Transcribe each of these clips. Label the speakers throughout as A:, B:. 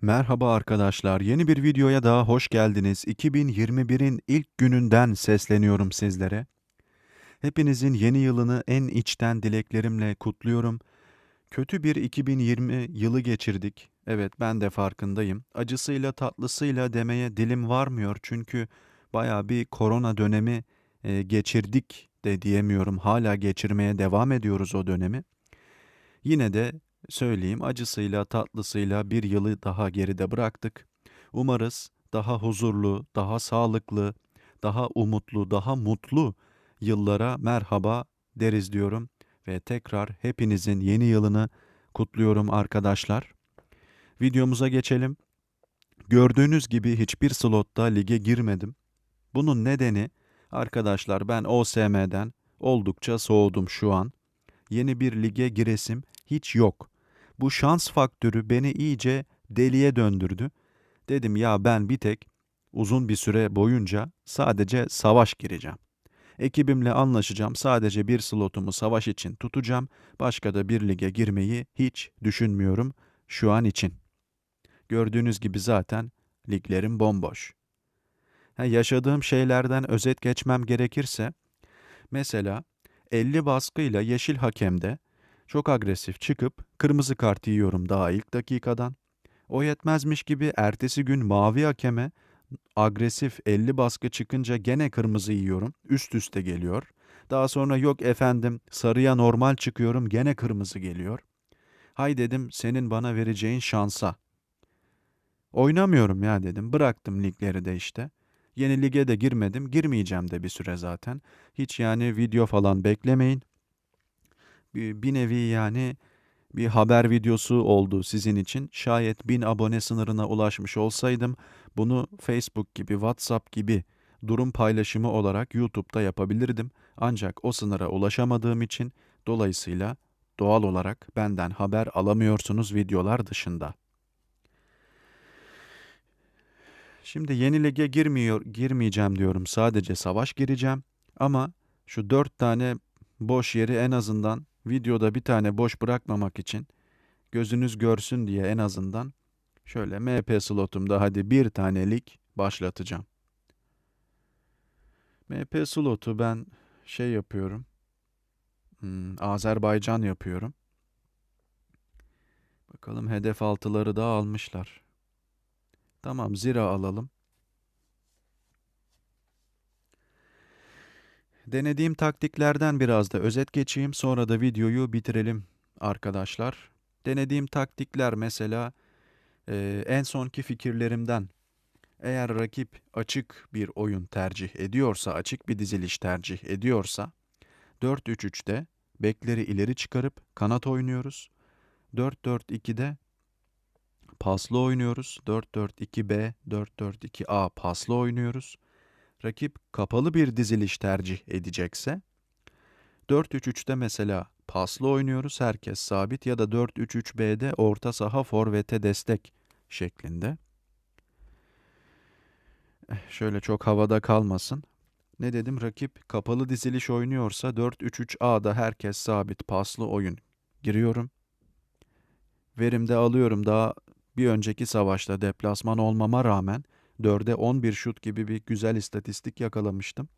A: Merhaba. Arkadaşlar. Yeni bir videoya daha hoş geldiniz. 2021'in ilk gününden sesleniyorum sizlere. Hepinizin yeni yılını en içten dileklerimle kutluyorum. Kötü bir 2020 yılı geçirdik. Evet ben de farkındayım. Acısıyla tatlısıyla demeye dilim varmıyor çünkü baya bir korona dönemi e, geçirdik de diyemiyorum. Hala geçirmeye devam ediyoruz o dönemi. Yine de söyleyeyim acısıyla tatlısıyla bir yılı daha geride bıraktık. Umarız daha huzurlu, daha sağlıklı, daha umutlu, daha mutlu yıllara merhaba deriz diyorum ve tekrar hepinizin yeni yılını kutluyorum arkadaşlar. Videomuza geçelim. Gördüğünüz gibi hiçbir slotta lige girmedim. Bunun nedeni arkadaşlar ben OSM'den oldukça soğudum şu an. Yeni bir lige giresim hiç yok. Bu şans faktörü beni iyice deliye döndürdü. Dedim ya ben bir tek uzun bir süre boyunca sadece savaş gireceğim. Ekibimle anlaşacağım. Sadece bir slotumu savaş için tutacağım. Başka da bir lige girmeyi hiç düşünmüyorum şu an için. Gördüğünüz gibi zaten liglerim bomboş. Yaşadığım şeylerden özet geçmem gerekirse, mesela 50 baskıyla yeşil hakemde çok agresif çıkıp kırmızı kart yiyorum daha ilk dakikadan. O yetmezmiş gibi ertesi gün mavi hakeme agresif 50 baskı çıkınca gene kırmızı yiyorum. Üst üste geliyor. Daha sonra yok efendim sarıya normal çıkıyorum gene kırmızı geliyor. Hay dedim senin bana vereceğin şansa. Oynamıyorum ya dedim. Bıraktım ligleri de işte. Yeni lige de girmedim. Girmeyeceğim de bir süre zaten. Hiç yani video falan beklemeyin. Bir, bir nevi yani bir haber videosu oldu sizin için. Şayet bin abone sınırına ulaşmış olsaydım bunu Facebook gibi, WhatsApp gibi durum paylaşımı olarak YouTube'da yapabilirdim. Ancak o sınıra ulaşamadığım için dolayısıyla doğal olarak benden haber alamıyorsunuz videolar dışında. Şimdi yeni lige girmiyor, girmeyeceğim diyorum. Sadece savaş gireceğim. Ama şu dört tane boş yeri en azından videoda bir tane boş bırakmamak için gözünüz görsün diye en azından şöyle MP slotumda hadi bir tanelik başlatacağım. MP slotu ben şey yapıyorum. Hmm, Azerbaycan yapıyorum. Bakalım hedef altıları da almışlar. Tamam zira alalım. Denediğim taktiklerden biraz da özet geçeyim sonra da videoyu bitirelim arkadaşlar. Denediğim taktikler mesela e, en sonki fikirlerimden eğer rakip açık bir oyun tercih ediyorsa, açık bir diziliş tercih ediyorsa 4-3-3'te bekleri ileri çıkarıp kanat oynuyoruz. 4-4-2'de paslı oynuyoruz. 4-4-2B, 4-4-2A paslı oynuyoruz. Rakip kapalı bir diziliş tercih edecekse 4-3-3'te mesela paslı oynuyoruz. Herkes sabit ya da 4-3-3B'de orta saha forvete destek şeklinde. Eh, Şöyle çok havada kalmasın. Ne dedim? Rakip kapalı diziliş oynuyorsa 4-3-3A'da herkes sabit paslı oyun giriyorum. Verimde alıyorum daha bir önceki savaşta deplasman olmama rağmen 4'e 11 şut gibi bir güzel istatistik yakalamıştım.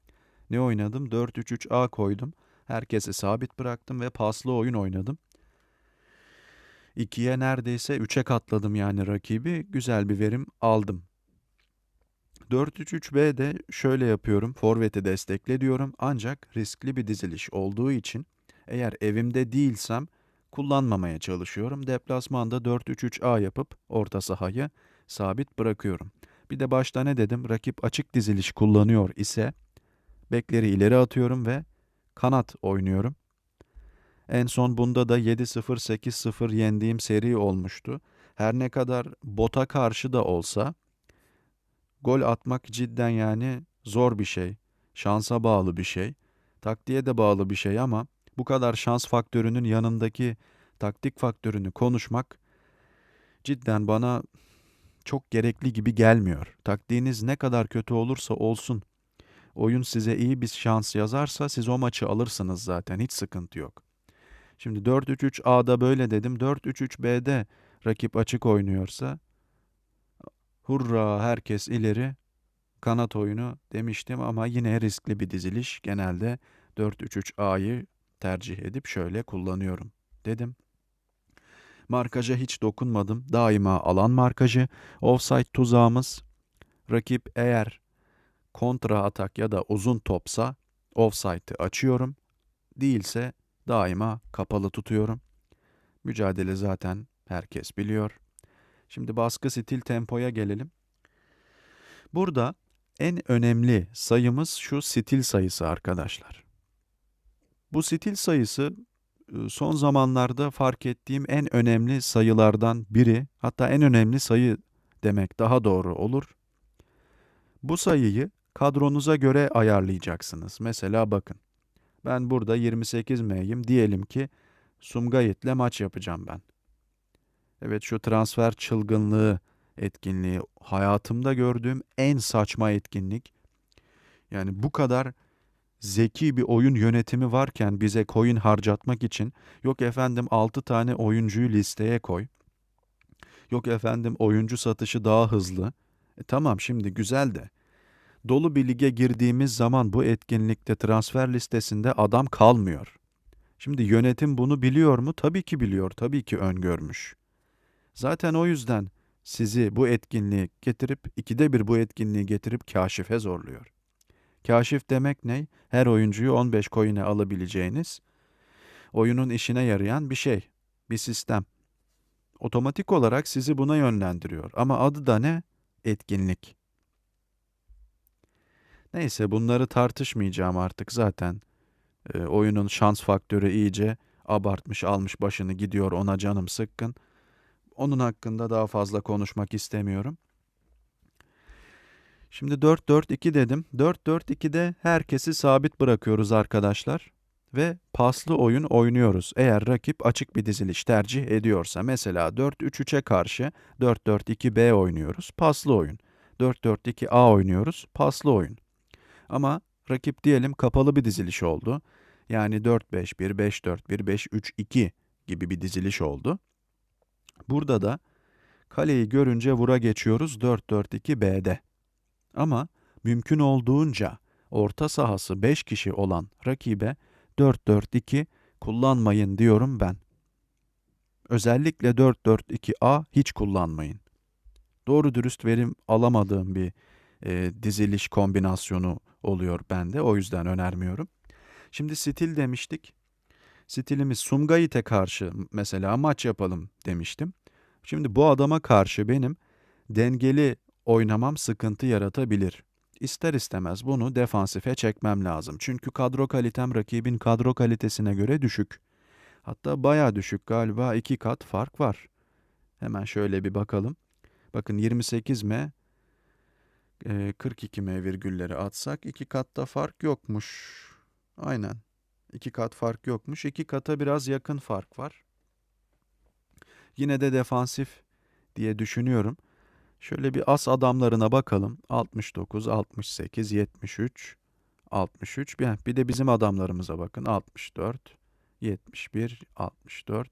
A: Ne oynadım? 4-3-3-A koydum. Herkesi sabit bıraktım ve paslı oyun oynadım. 2'ye neredeyse 3'e katladım yani rakibi. Güzel bir verim aldım. 4-3-3-B'de şöyle yapıyorum. Forvet'i destekle diyorum. Ancak riskli bir diziliş olduğu için eğer evimde değilsem kullanmamaya çalışıyorum. Deplasmanda 4-3-3-A yapıp orta sahayı sabit bırakıyorum. Bir de başta ne dedim? Rakip açık diziliş kullanıyor ise bekleri ileri atıyorum ve kanat oynuyorum. En son bunda da 7-0 8-0 yendiğim seri olmuştu. Her ne kadar bota karşı da olsa gol atmak cidden yani zor bir şey. Şansa bağlı bir şey. Taktiğe de bağlı bir şey ama bu kadar şans faktörünün yanındaki taktik faktörünü konuşmak cidden bana çok gerekli gibi gelmiyor. Taktiğiniz ne kadar kötü olursa olsun oyun size iyi bir şans yazarsa siz o maçı alırsınız zaten hiç sıkıntı yok. Şimdi 4-3-3-A'da böyle dedim. 4-3-3-B'de rakip açık oynuyorsa hurra herkes ileri kanat oyunu demiştim ama yine riskli bir diziliş. Genelde 4-3-3-A'yı tercih edip şöyle kullanıyorum dedim. Markaja hiç dokunmadım. Daima alan markajı. Offside tuzağımız. Rakip eğer kontra atak ya da uzun topsa offside'ı açıyorum. Değilse daima kapalı tutuyorum. Mücadele zaten herkes biliyor. Şimdi baskı stil tempoya gelelim. Burada en önemli sayımız şu stil sayısı arkadaşlar. Bu stil sayısı son zamanlarda fark ettiğim en önemli sayılardan biri, hatta en önemli sayı demek daha doğru olur. Bu sayıyı kadronuza göre ayarlayacaksınız. Mesela bakın, ben burada 28M'yim. Diyelim ki Sumgayit'le maç yapacağım ben. Evet şu transfer çılgınlığı etkinliği hayatımda gördüğüm en saçma etkinlik. Yani bu kadar zeki bir oyun yönetimi varken bize coin harcatmak için yok efendim 6 tane oyuncuyu listeye koy. Yok efendim oyuncu satışı daha hızlı. E tamam şimdi güzel de dolu bir lige girdiğimiz zaman bu etkinlikte transfer listesinde adam kalmıyor. Şimdi yönetim bunu biliyor mu? Tabii ki biliyor, tabii ki öngörmüş. Zaten o yüzden sizi bu etkinliği getirip, ikide bir bu etkinliği getirip kaşife zorluyor. Kaşif demek ne? Her oyuncuyu 15 coin'e alabileceğiniz, oyunun işine yarayan bir şey, bir sistem. Otomatik olarak sizi buna yönlendiriyor. Ama adı da ne? Etkinlik. Neyse bunları tartışmayacağım artık zaten. E, oyunun şans faktörü iyice abartmış almış başını gidiyor ona canım sıkkın. Onun hakkında daha fazla konuşmak istemiyorum. Şimdi 4-4-2 dedim. 4-4-2'de herkesi sabit bırakıyoruz arkadaşlar. Ve paslı oyun oynuyoruz. Eğer rakip açık bir diziliş tercih ediyorsa mesela 4-3-3'e karşı 4-4-2-B oynuyoruz. Paslı oyun. 4-4-2-A oynuyoruz. Paslı oyun. Ama rakip diyelim kapalı bir diziliş oldu. Yani 4-5-1, 5-4-1, 5-3-2 gibi bir diziliş oldu. Burada da kaleyi görünce vura geçiyoruz 4-4-2-B'de. Ama mümkün olduğunca orta sahası 5 kişi olan rakibe 4-4-2 kullanmayın diyorum ben. Özellikle 4-4-2A hiç kullanmayın. Doğru dürüst verim alamadığım bir e, diziliş kombinasyonu oluyor bende. O yüzden önermiyorum. Şimdi stil demiştik. Stilimiz Sumgayit'e karşı mesela maç yapalım demiştim. Şimdi bu adama karşı benim dengeli oynamam sıkıntı yaratabilir. İster istemez bunu defansife çekmem lazım. Çünkü kadro kalitem rakibin kadro kalitesine göre düşük. Hatta baya düşük galiba iki kat fark var. Hemen şöyle bir bakalım. Bakın 28 m 42 m virgülleri atsak iki katta fark yokmuş. Aynen. İki kat fark yokmuş. İki kata biraz yakın fark var. Yine de defansif diye düşünüyorum. Şöyle bir as adamlarına bakalım. 69, 68, 73, 63. Bir, de bizim adamlarımıza bakın. 64, 71, 64,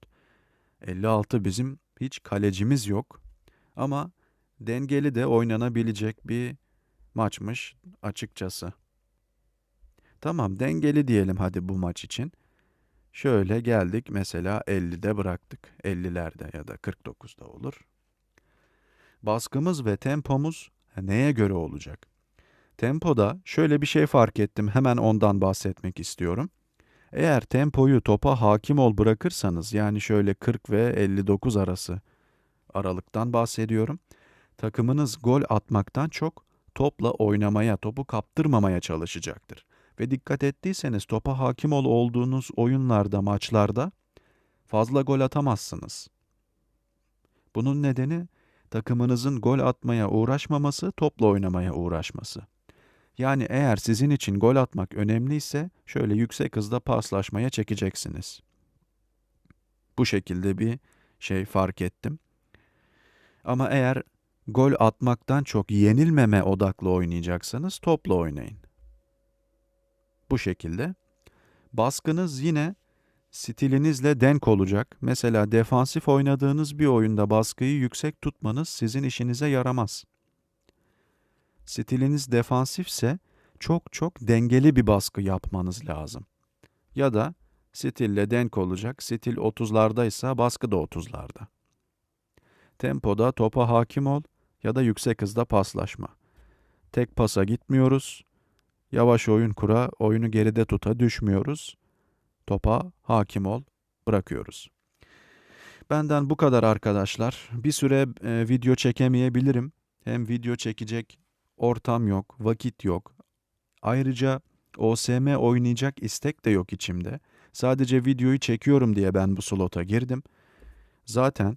A: 56 bizim hiç kalecimiz yok. Ama dengeli de oynanabilecek bir maçmış açıkçası. Tamam dengeli diyelim hadi bu maç için. Şöyle geldik mesela 50'de bıraktık. 50'lerde ya da 49'da olur. Baskımız ve tempomuz neye göre olacak? Tempoda şöyle bir şey fark ettim. Hemen ondan bahsetmek istiyorum. Eğer tempoyu topa hakim ol bırakırsanız yani şöyle 40 ve 59 arası aralıktan bahsediyorum. Takımınız gol atmaktan çok topla oynamaya, topu kaptırmamaya çalışacaktır. Ve dikkat ettiyseniz topa hakim ol olduğunuz oyunlarda, maçlarda fazla gol atamazsınız. Bunun nedeni takımınızın gol atmaya uğraşmaması, topla oynamaya uğraşması. Yani eğer sizin için gol atmak önemliyse şöyle yüksek hızda paslaşmaya çekeceksiniz. Bu şekilde bir şey fark ettim. Ama eğer gol atmaktan çok yenilmeme odaklı oynayacaksanız topla oynayın. Bu şekilde baskınız yine stilinizle denk olacak. Mesela defansif oynadığınız bir oyunda baskıyı yüksek tutmanız sizin işinize yaramaz. Stiliniz defansifse çok çok dengeli bir baskı yapmanız lazım. Ya da stille denk olacak. Stil 30'lardaysa baskı da 30'larda. Tempoda topa hakim ol ya da yüksek hızda paslaşma. Tek pasa gitmiyoruz. Yavaş oyun kura, oyunu geride tuta düşmüyoruz. Topa hakim ol, bırakıyoruz. Benden bu kadar arkadaşlar. Bir süre e, video çekemeyebilirim. Hem video çekecek ortam yok, vakit yok. Ayrıca OSM oynayacak istek de yok içimde. Sadece videoyu çekiyorum diye ben bu slota girdim. Zaten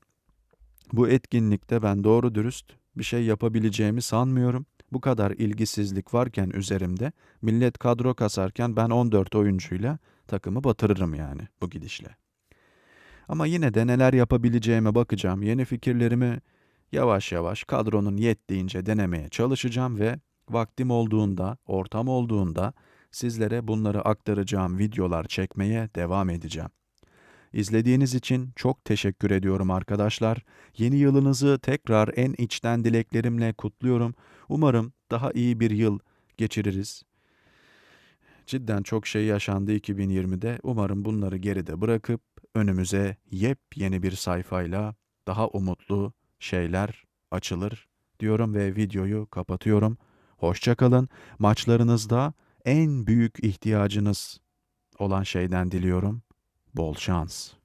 A: bu etkinlikte ben doğru dürüst bir şey yapabileceğimi sanmıyorum. Bu kadar ilgisizlik varken üzerimde millet kadro kasarken ben 14 oyuncuyla takımı batırırım yani bu gidişle. Ama yine de neler yapabileceğime bakacağım. Yeni fikirlerimi yavaş yavaş kadronun yettiğince denemeye çalışacağım ve vaktim olduğunda, ortam olduğunda sizlere bunları aktaracağım videolar çekmeye devam edeceğim. İzlediğiniz için çok teşekkür ediyorum arkadaşlar. Yeni yılınızı tekrar en içten dileklerimle kutluyorum. Umarım daha iyi bir yıl geçiririz. Cidden çok şey yaşandı 2020'de. Umarım bunları geride bırakıp önümüze yepyeni bir sayfayla daha umutlu şeyler açılır diyorum ve videoyu kapatıyorum. Hoşçakalın. Maçlarınızda en büyük ihtiyacınız olan şeyden diliyorum. Bol şans.